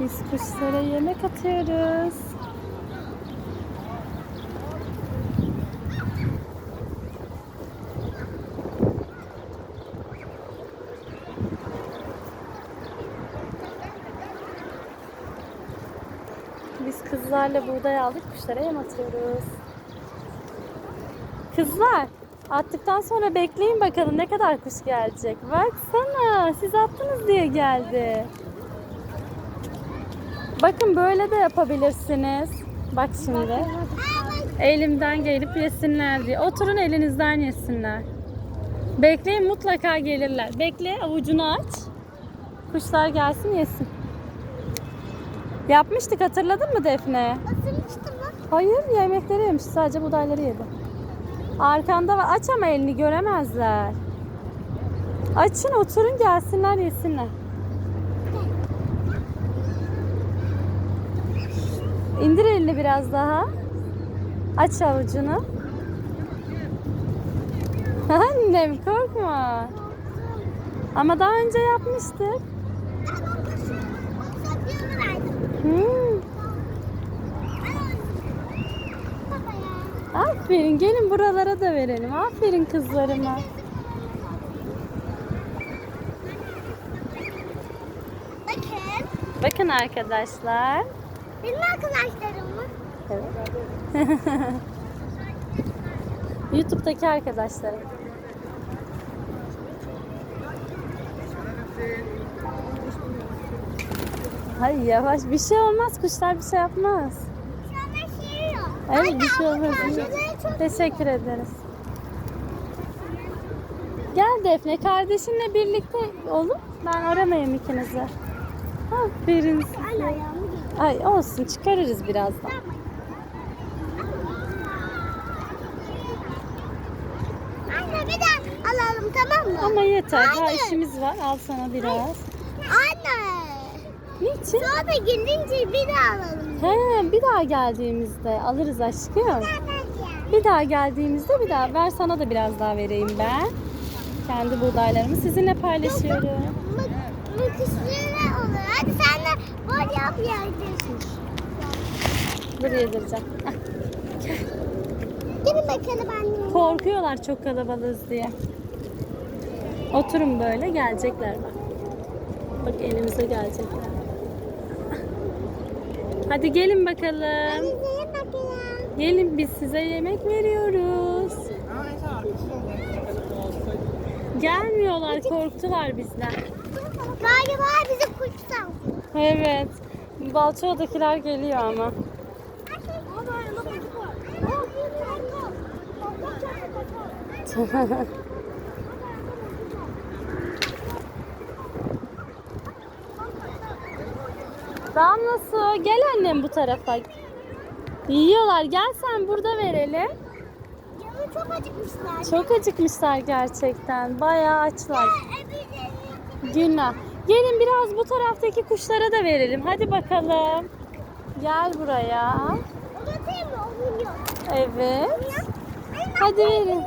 Biz kuşlara yemek atıyoruz. Biz kızlarla buğday aldık, kuşlara yem atıyoruz. Kızlar, attıktan sonra bekleyin bakalım ne kadar kuş gelecek. Baksana, siz attınız diye geldi. Bakın böyle de yapabilirsiniz. Bak şimdi. Elimden gelip yesinler diye. Oturun elinizden yesinler. Bekleyin mutlaka gelirler. Bekle avucunu aç. Kuşlar gelsin yesin. Yapmıştık hatırladın mı Defne? Lan. Hayır yemekleri yemiş sadece budayları yedi. Arkanda var. Aç ama elini göremezler. Açın oturun gelsinler yesinler. İndir elini biraz daha. Aç avucunu. Annem korkma. Ama daha önce yapmıştık. Hmm. Aferin gelin buralara da verelim. Aferin kızlarıma. Bakın. Bakın arkadaşlar. Benim arkadaşlarım mı? Evet. YouTube'daki arkadaşlarım. Hayır yavaş bir şey olmaz kuşlar bir şey yapmaz. Şiiriyor. Evet bir şey olmaz. Teşekkür ederiz. Gel Defne kardeşinle birlikte olun. Ben aramayayım ikinizi. Aferin size. Ay olsun çıkarırız birazdan. Anne bir daha alalım tamam mı? Ama yeter. Daha Hayır. işimiz var. Al sana biraz. Anne. Niçin? Sonra gidince bir daha alalım. He, bir daha geldiğimizde alırız aşkım. Bir daha geldiğimizde bir daha ver sana da biraz daha vereyim ben. Kendi buğdaylarımı sizinle paylaşıyorum. Mıkışlığı olur. Hadi sen de bol yap yerdesin. Dur yedireceğim. Ah, Gelin bakalım anne. Korkuyorlar çok kalabalığız diye. Oturun böyle gelecekler bak. Bak elimize gelecekler. Hadi gelin bakalım. Gelin bakalım. Gelin biz size yemek veriyoruz. Gelmiyorlar korktular bizden. Galiba bizi kuştan. Evet. Balçova'dakiler geliyor ama. Damla su gel annem bu tarafa. Yiyorlar gel sen burada verelim. Çok acıkmışlar. Çok acıkmışlar gerçekten. Bayağı açlar. Öbürleri- Günah. Gelin biraz bu taraftaki kuşlara da verelim. Hadi bakalım. Gel buraya. Evet. Hadi verin.